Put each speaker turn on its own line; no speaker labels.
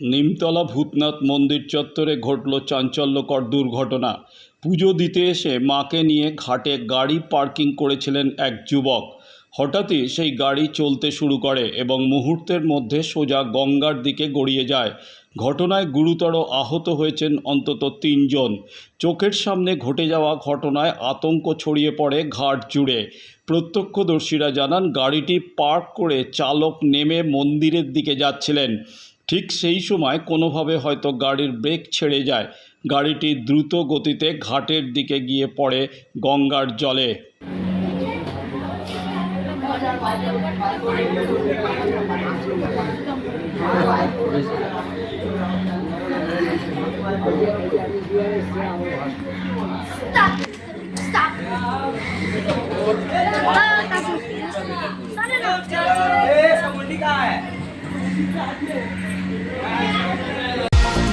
নিমতলা ভূতনাথ মন্দির চত্বরে ঘটল চাঞ্চল্যকর দুর্ঘটনা। পুজো দিতে এসে মাকে নিয়ে ঘাটে গাড়ি পার্কিং করেছিলেন এক যুবক। হঠাৎই সেই গাড়ি চলতে শুরু করে এবং মুহূর্তের মধ্যে সোজা গঙ্গার দিকে গড়িয়ে যায়। ঘটনায় গুরুতর আহত হয়েছেন অন্তত তিনজন। চোখের সামনে ঘটে যাওয়া ঘটনায় আতঙ্ক ছড়িয়ে পড়ে ঘাট জুড়ে। প্রত্যক্ষদর্শীরা জানান, গাড়িটি পার্ক করে চালক নেমে মন্দিরের দিকে যাচ্ছিলেন। ঠিক সেই সময় কোনোভাবে হয়তো গাড়ির ব্রেক ছেড়ে যায়। গাড়িটি দ্রুত গতিতে ঘাটের দিকে গিয়ে পড়ে গঙ্গার জলে।
Thank you.